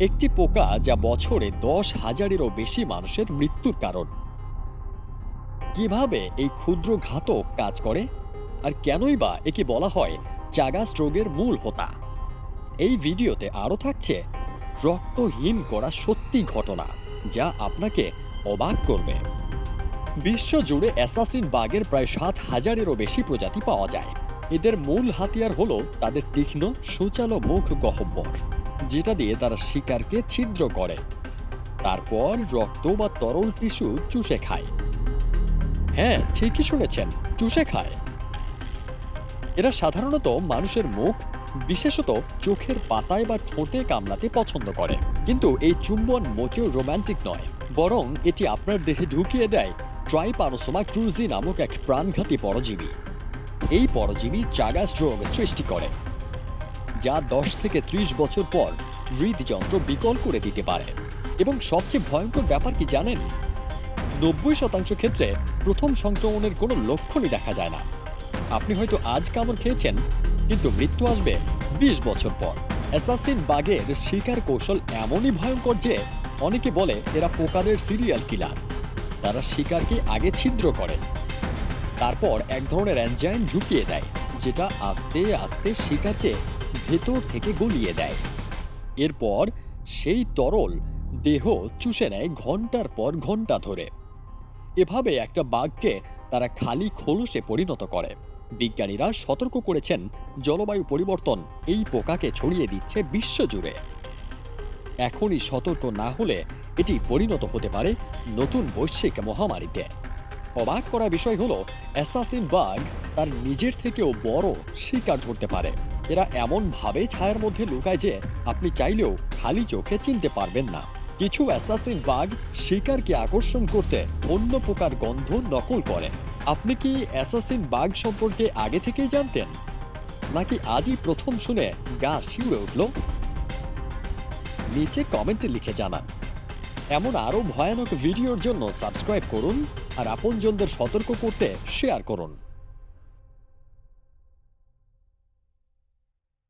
একটি পোকা যা বছরে দশ হাজারেরও বেশি মানুষের মৃত্যুর কারণ। কীভাবে এই ক্ষুদ্র ঘাতক কাজ করে? আর কেনই বা একে বলা হয় চাগাস রোগের মূল হোতা? এই ভিডিওতে আরও থাকছে রক্তহীন করা সত্যি ঘটনা, যা আপনাকে অবাক করবে। বিশ্বজুড়ে অ্যাসাসিন বাগের প্রায় সাত হাজারেরও বেশি প্রজাতি পাওয়া যায়। এদের মূল হাতিয়ার হলো তাদের তীক্ষ্ণ, সুচালো মুখ গহ্বর যেটা দিয়ে তারা শিকারকে ছিদ্র করে। তারপর রক্ত বা তরল টিস্যু চুষে খায়। হ্যাঁ ঠিকই শুনেছেন, চুষে খায়। এরা সাধারণত মানুষের মুখ, বিশেষত চোখের পাতায় বা ঠোঁটে কামড়াতে পছন্দ করে। কিন্তু এই চুম্বন মোটেও রোমান্টিক নয়, বরং এটি আপনার দেহে ঢুকিয়ে দেয় ট্রাইপানোসোমা ক্রুজি নামক এক প্রাণঘাতী পরজীবী। এই পরজীবী চাগাস রোগ সৃষ্টি করে। যা দশ থেকে ত্রিশ বছর পর হৃদযন্ত্র বিকল করে দিতে পারে। এবং সবচেয়ে ভয়ঙ্কর ব্যাপার কি জানেন? নব্বই শতাংশ ক্ষেত্রে প্রথম সংক্রমণের কোনো লক্ষণই দেখা যায় না। আপনি হয়তো আজ কামড় খেয়েছেন, কিন্তু মৃত্যু আসবে বিশ বছর পর। অ্যাসাসিন বাগের শিকার কৌশল এমনই ভয়ঙ্কর যে অনেকে বলে এরা পোকাদের সিরিয়াল কিলার। তারা শিকারকে আগে ছিদ্র করে, তারপর এক ধরনের এনজাইম ঢুকিয়ে দেয়, যেটা আস্তে আস্তে শিকারকে ভেতর থেকে গলিয়ে দেয়। এরপর সেই তরল দেহ চুষে নেয় ঘণ্টার পর ঘণ্টা ধরে। এভাবে একটা বাঘকে তারা খালি খোলসে পরিণত করে। বিজ্ঞানীরা সতর্ক করেছেন, জলবায়ু পরিবর্তন এই পোকাকে ছড়িয়ে দিচ্ছে বিশ্বজুড়ে। এখনই সতর্ক না হলে এটি পরিণত হতে পারে নতুন বৈশ্বিক মহামারীতে। অবাক করা বিষয় হলো, অ্যাসাসিন বাঘ তার নিজের থেকেও বড় শিকার ধরতে পারে। এরা এমন ভাবে ছায়ার মধ্যে লুকায় যে আপনি চাইলেও খালি চোখে চিনতে পারবেন না। কিছু অ্যাসাসিন বাঘ শিকারকে আকর্ষণ করতে অন্য প্রকার গন্ধ নকল করে। আপনি কি অ্যাসাসিন বাঘ সম্পর্কে আগে থেকেই জানতেন? নাকি আজই প্রথম শুনে গা শিউরে উঠল? নিচে কমেন্টে লিখে জানান। এমন আরও ভয়ানক ভিডিওর জন্য সাবস্ক্রাইব করুন আর আপনজনদের সতর্ক করতে শেয়ার করুন।